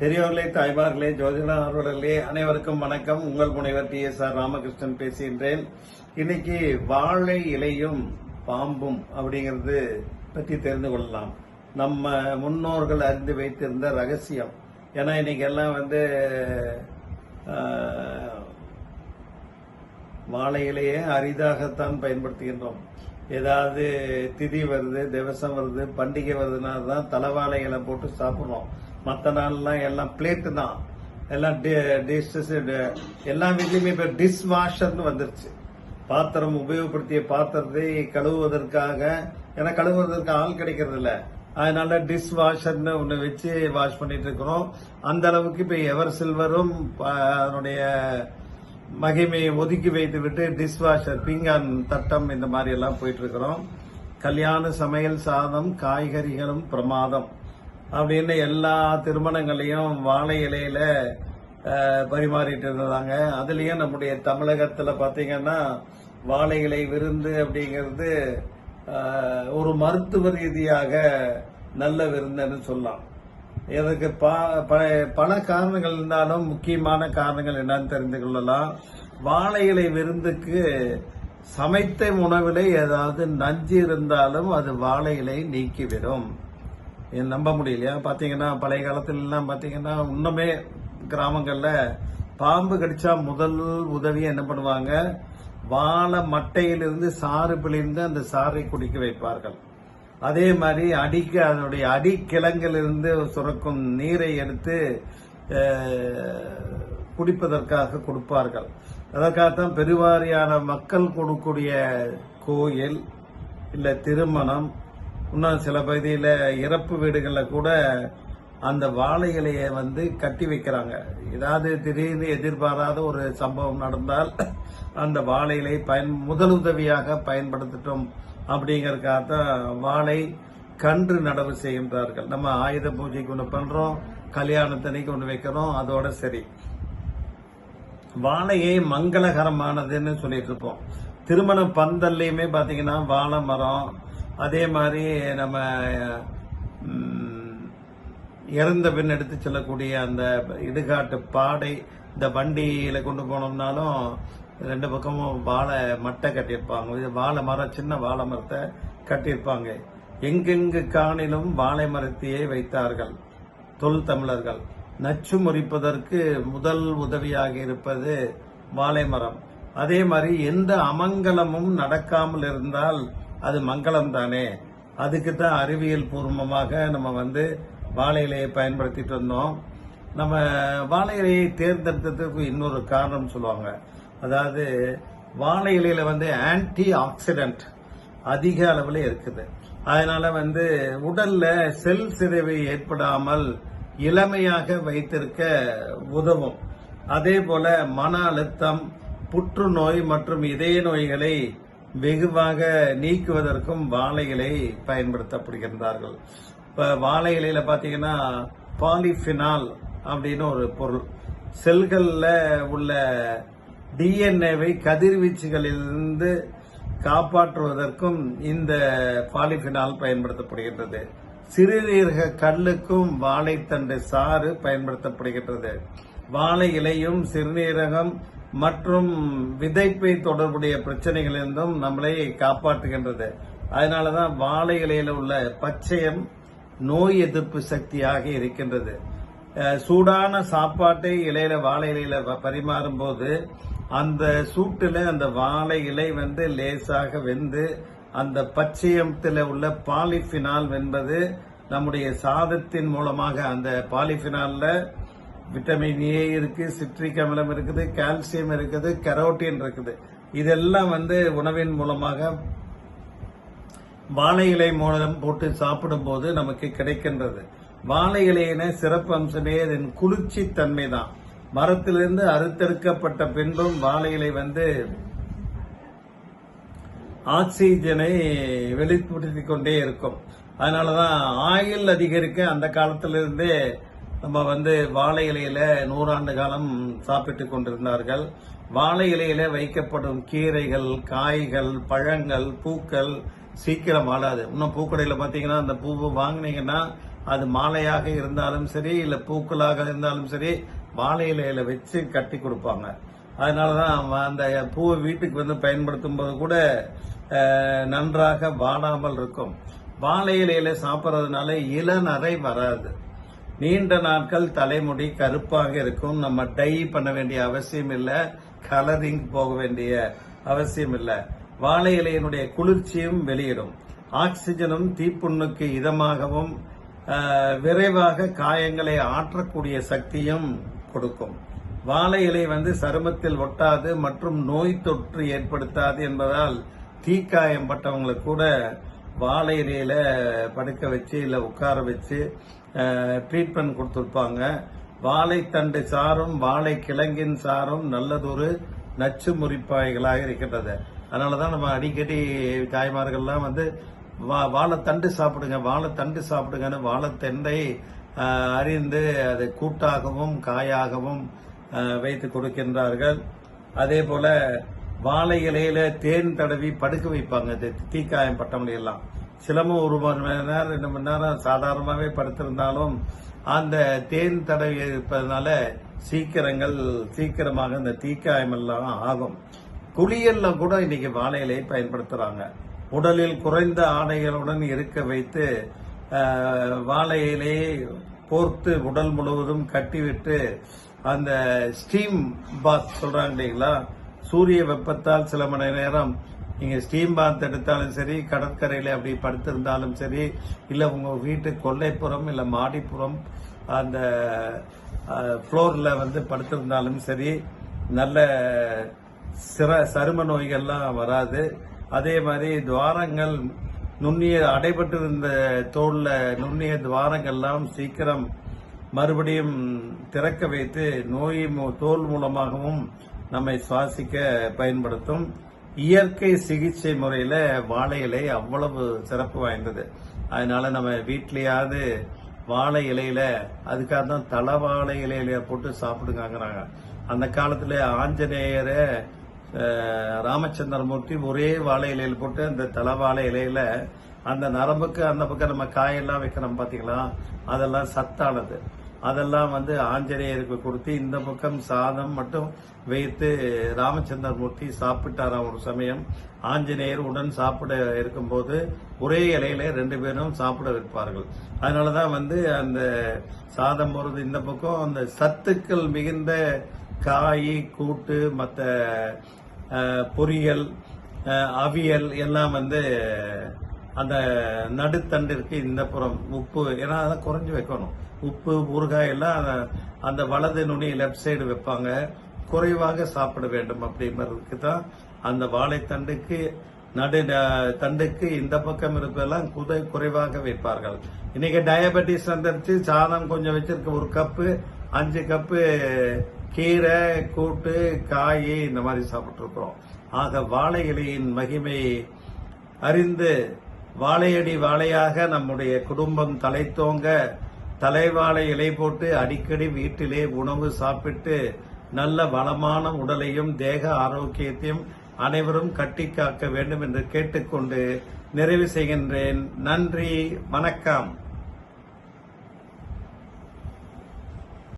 பெரியவர்களே தாய்மார்களே ஜோதினா ஜோதிடர்களே அனைவருக்கும் வணக்கம். உங்கள் முனைவர் டி எஸ் ஆர் ராமகிருஷ்ணன் பேசுகின்றேன். இன்னைக்கு வாழை இலையும் பாம்பும் அப்படிங்கிறது பற்றி தெரிந்து கொள்ளலாம். நம்ம முன்னோர்கள் அறிந்து வைத்திருந்த ரகசியம். ஏன்னா இன்னைக்கு எல்லாம் வந்து வாழை இலையை அரிதாகத்தான் பயன்படுத்துகின்றோம். ஏதாவது திதி வருது திவசம் வருது பண்டிகை வருதுன்னா தான் தலைவாழை இலை போட்டு சாப்பிட்றோம். மற்ற நாள்லாம் எல்லாம் பிளேட்டு தான். எல்லாம் டிஷ்ஷஸ் எல்லா வீட்லயுமே இப்போ டிஷ் வாஷர்னு வந்துருச்சு. பாத்திரம் உபயோகப்படுத்திய பாத்திரத்தை கழுவுவதற்காக ஏன்னா கழுவுவதற்கு ஆள் கிடைக்கிறது இல்ல அதனால டிஷ் வாஷர்னு ஒன்று வச்சு வாஷ் பண்ணிட்டு இருக்கிறோம். அந்த அளவுக்கு இப்போ எவர் சில்வரும் அதனுடைய மகிமையை ஒதுக்கி வைத்து விட்டு டிஷ் வாஷர் பீங்கான் தட்டம் இந்த மாதிரி எல்லாம் போயிட்டு இருக்கிறோம். கல்யாண சமையல் சாதம் காய்கறிகளும் பிரமாதம். அப்படின்னு எல்லா திருமணங்களையும் வாழை இலையில பரிமாறிட்டு இருந்தாங்க அதுலயும் நம்முடைய தமிழகத்துல பாத்தீங்கன்னா வாழை இலை விருந்து அப்படிங்கிறது ஒரு மருத்துவ ரீதியாக நல்ல விருந்துன்னு சொல்லலாம். இதற்கு ப- பல காரணங்கள் இருந்தாலும் முக்கியமான காரணங்கள் என்னன்னு தெரிந்து கொள்ளலாம். வாழை இலை விருந்துக்கு சமைத்த உணவிலே ஏதாவது நஞ்சு இருந்தாலும் அது வாழை இலை நீக்கிவிடும். நம்ப முடியலையா? பார்த்தீங்கன்னா பழைய காலத்துலலாம் பார்த்தீங்கன்னா இன்னுமே கிராமங்களில் பாம்பு கடிச்சா முதல் உதவி என்ன பண்ணுவாங்க? வாழை மட்டையிலிருந்து சாறு பிழிந்து அந்த சாறை குடிக்க வைப்பார்கள். அதே மாதிரி அடிக்க அதனுடைய அடிக்கிழங்கிலிருந்து சுரக்கும் நீரை எடுத்து குடிப்பதற்காக கொடுப்பார்கள். அதற்காகத்தான் பெருவாரியான மக்கள் கொடுக்கக்கூடிய கோயில் இல்லை திருமணம் இன்னும் சில பகுதியில் இறப்பு வீடுகளில் கூட அந்த வாழை இலையை வந்து கட்டி வைக்கிறாங்க. ஏதாவது திடீர்னு எதிர்பாராத ஒரு சம்பவம் நடந்தால் அந்த வாழை இலை பயன் முதலுதவியாக பயன்படுத்தட்டும் அப்படிங்கிறதுக்காக தான் வாழை கன்று நடவு செய்கின்றார்கள். நம்ம ஆயுத பூஜைக்கு ஒன்று பண்றோம் கல்யாணத்தனைக்கு ஒன்று வைக்கிறோம் அதோட சரி. வாழையே மங்களகரமானதுன்னு சொல்லிட்டு இருப்போம். திருமண பந்தல்லையுமே பாத்தீங்கன்னா வாழை மரம் அதே மாதிரி நம்ம இறந்த பின் எடுத்து செல்லக்கூடிய அந்த இடுகாட்டு பாடை இந்த வண்டியில கொண்டு போனோம்னாலும் ரெண்டு பக்கமும் வாழை மட்டை கட்டியிருப்பாங்க. இது வாழை மரம் சின்ன வாழை மரத்தை கட்டியிருப்பாங்க. எங்கெங்கு காணிலும் வாழை மரத்தையே வைத்தார்கள் தொல் தமிழர்கள். நச்சு முறிப்பதற்கு முதல் உதவியாக இருப்பது வாழை மரம். அதே மாதிரி எந்த அமங்கலமும் நடக்காமல் இருந்தால் அது மங்களம் தானே அதுக்கு தான் அறிவியல் பூர்வமாக நம்ம வந்து வாழை இலையை பயன்படுத்திட்டு வந்தோம். நம்ம வாழை இலையை தேர்ந்தெடுத்ததுக்கு இன்னொரு காரணம் சொல்லுவாங்க. அதாவது வாழை இலையில வந்து ஆன்டி ஆக்சிடென்ட் அதிக அளவில் இருக்குது. அதனால வந்து உடல்ல செல் சிதைவை ஏற்படாமல் இளமையாக வைத்திருக்க உதவும். அதே போல மன அழுத்தம் புற்றுநோய் மற்றும் இதய நோய்களை வெகுவாக நீக்குவதற்கும் வாழை இலை பயன்படுத்தப்படுகின்றார்கள். இப்போ வாழை இலையில பார்த்தீங்கன்னா பாலிஃபினால் அப்படின்னு ஒரு பொருள். செல்களில் உள்ள டிஎன்ஏவை கதிர்வீச்சுகளிலிருந்து காப்பாற்றுவதற்கும் இந்த பாலிஃபினால் பயன்படுத்தப்படுகின்றது. சிறுநீரக கல்லுக்கும் வாழைத்தண்டு சாறு பயன்படுத்தப்படுகின்றது. வாழை இலையும் சிறுநீரகம் மற்றும் விதைப்பை தொடர்புடைய பிரச்சனைகளிலிருந்தும் நம்மளை காப்பாற்றுகின்றது. அதனாலதான் வாழை இலையில உள்ள பச்சையம் நோய் எதிர்ப்பு சக்தியாக இருக்கின்றது. சூடான சாப்பாட்டை இலையில வாழை இலையில பரிமாறும் போது அந்த சூட்டில் அந்த வாழை இலை வந்து லேசாக வெந்து அந்த பச்சையத்தில் உள்ள பாலிஃபினால் என்பது நம்முடைய சாதத்தின் மூலமாக அந்த பாலிஃபினாலில் விட்டமின் ஏ இருக்கு சிட்ரிக் அமிலம் இருக்குது கால்சியம் இருக்குது கரோட்டின் இருக்குது. இதெல்லாம் வந்து உணவின் மூலமாக வாழை இலை மூலம் போட்டு சாப்பிடும்போது நமக்கு கிடைக்கின்றது. வாழை இலையின சிறப்பு அம்சமே அதன் குளிர்ச்சி தன்மை தான் மரத்திலிருந்து அறுத்தெடுக்கப்பட்ட பின்பும் வாழை இலை வந்து ஆக்சிஜனை வெளிப்படுத்திக் கொண்டே இருக்கும். அதனாலதான் ஆயுள் அதிகரிக்க அந்த காலத்திலிருந்தே நம்ம வந்து வாழை இலையில நூறாண்டு காலம் சாப்பிட்டு கொண்டிருந்தார்கள். வாழை இலையில வைக்கப்படும் கீரைகள் காய்கள் பழங்கள் பூக்கள் சீக்கிரம் வாழாது. இன்னும் பூக்கடையில் பார்த்தீங்கன்னா அந்த பூவை வாங்கினீங்கன்னா அது மாலையாக இருந்தாலும் சரி இல்லை பூக்களாக இருந்தாலும் சரி வாழை இலையில வச்சு கட்டி கொடுப்பாங்க. அதனாலதான் தான் அந்த பூவை வீட்டுக்கு வந்து பயன்படுத்தும் போது கூட நன்றாக வாடாமல் இருக்கும். வாழை இலையில சாப்பிட்றதுனால இளநரை வராது. நீண்ட நாட்கள் தலைமுடி கருப்பாக இருக்கும். நம்ம டை பண்ண வேண்டிய அவசியம் இல்லை. கலரிங் போக வேண்டிய அவசியம் இல்லை. வாழை இலையினுடைய குளிர்ச்சியும் வெளியிடும். ஆக்சிஜனும் தீப்புண்ணுக்கு இதமாகவும் விரைவாக காயங்களை ஆற்றக்கூடிய சக்தியும் கொடுக்கும். வாழை இலை வந்து சருமத்தில் ஒட்டாது மற்றும் நோய் தொற்று ஏற்படுத்தாது என்பதால் தீக்காயம் பட்டவங்களுக்கு கூட வாழை இலையில படுக்க வச்சு இல்ல உட்கார வச்சு ட்ரீட்மெண்ட் கொடுத்துருப்பாங்க. வாழைத்தண்டு சாரும் வாழை கிழங்கின் சாரும் நல்லதொரு நச்சு முறிப்பாய்களாக இருக்கின்றது. அதனாலதான் நம்ம அடிக்கடி தாய்மார்கள்லாம் வந்து வா வாழைத்தண்டு சாப்பிடுங்க வாழைத்தண்டு சாப்பிடுங்கன்னு வாழைத்தண்டை அறிந்து அதை கூட்டாகவும் காயாகவும் வைத்து கொடுக்கின்றார்கள். அதே போல வாழை இலையில தேன் தடவி படுக்க வைப்பாங்க. இந்த தீக்காயம் பட்டவங்களை எல்லாம். சிலமும் ஒரு மணி நேரம் ரெண்டு மணி நேரம் சாதாரணமாகவே படுத்திருந்தாலும் அந்த தேன் தடவி இருப்பதனால சீக்கிரங்கள் சீக்கிரமாக இந்த தீக்காயம் எல்லாம் ஆகும். குளியல்ல கூட இன்னைக்கு வாழை இலையை பயன்படுத்துறாங்க. உடலில் குறைந்த ஆடைகளுடன் இருக்க வைத்து வாழை இலையை போர்த்து உடல் முழுவதும் கட்டிவிட்டு அந்த ஸ்டீம் பாத் சொல்றாங்க இல்லைங்களா? சூரிய வெப்பத்தால் சில மணி நேரம் நீங்கள் ஸ்டீம் பாத் எடுத்தாலும் சரி கடற்கரையில் அப்படி படுத்திருந்தாலும் சரி இல்லை உங்கள் வீட்டு கொல்லைப்புறம் இல்லை மாடிப்புறம் அந்த ஃப்ளோரில் வந்து படுத்திருந்தாலும் சரி நல்ல சிற சரும நோய்கள்லாம் வராது. அதே மாதிரி துவாரங்கள் நுண்ணிய அடைபட்டிருந்த தோளில் நுண்ணிய துவாரங்கள்லாம் சீக்கிரம் மறுபடியும் திறக்க வைத்து நோய் மூ- தோல் மூலமாகவும் நம்மை சுவாசிக்க பயன்படுத்தும் இயற்கை சிகிச்சை முறையில வாழை இலை அவ்வளவு சிறப்பு வாய்ந்தது. அதனால நம்ம வீட்லயாவது வாழை இலையில அதுக்காக தான் தலை வாழை இலையில போட்டு சாப்பிடுங்கிறாங்க அந்த காலத்துல ஆஞ்சநேயரை ராமச்சந்திரமூர்த்தி ஒரே வாழை இலையில போட்டு அந்த தலை வாழை இலையில அந்த நரம்புக்கு அந்த பக்கம் நம்ம காயெல்லாம் வைக்கிறோம் பாத்தீங்களா? அதெல்லாம் சத்தானது. அதெல்லாம் வந்து ஆஞ்சநேயருக்கு கொடுத்து இந்த பக்கம் சாதம் மட்டும் வைத்து ராமச்சந்திர மூர்த்தி சாப்பிட்டாராம் ஒரு சமயம். ஆஞ்சநேயர் உடன் சாப்பிட இருக்கும்போது ஒரே இலையில ரெண்டு பேரும் சாப்பிட வைப்பார்கள் அதனாலதான் வந்து அந்த சாதம் போறது இந்த பக்கம் அந்த சத்துக்கள் மிகுந்த காய் கூட்டு மற்ற பொரியல் அவியல் எல்லாம் வந்து அந்த நடுத்தண்டிற்கு இந்த புறம் உப்பு ஏன்னா அதெல்லாம் குறைஞ்சு வைக்கணும். உப்பு ஊறுகாய் எல்லாம் அந்த- வலது நுனி லெஃப்ட் சைடு வைப்பாங்க. குறைவாக சாப்பிட வேண்டும் அப்படிங்கிறதுக்கு தான் அந்த வாழைத்தண்டுக்கு நடு தண்டுக்கு இந்த பக்கம் இருப்பதெல்லாம் குதை குறைவாக வைப்பார்கள். இன்னைக்கு டயபெட்டிஸ் வந்துருச்சு. சாதம் கொஞ்சம் வச்சிருக்க. ஒரு கப்பு அஞ்சு கப்பு கீரை கூட்டு காய் இந்த மாதிரி சாப்பிட்டுருக்குறோம். ஆக வாழை இலையின் மகிமையை அறிந்து வாழையடி வாழையாக நம்முடைய குடும்பம் தலைத்தோங்க தலைவாழை இலை போட்டு அடிக்கடி வீட்டிலே உணவு சாப்பிட்டு நல்ல வளமான உடலையும் தேக ஆரோக்கியத்தையும் அனைவரும் கட்டி காக்க வேண்டும் என்று கேட்டுக்கொண்டு நிறைவு செய்கின்றேன். நன்றி வணக்கம்.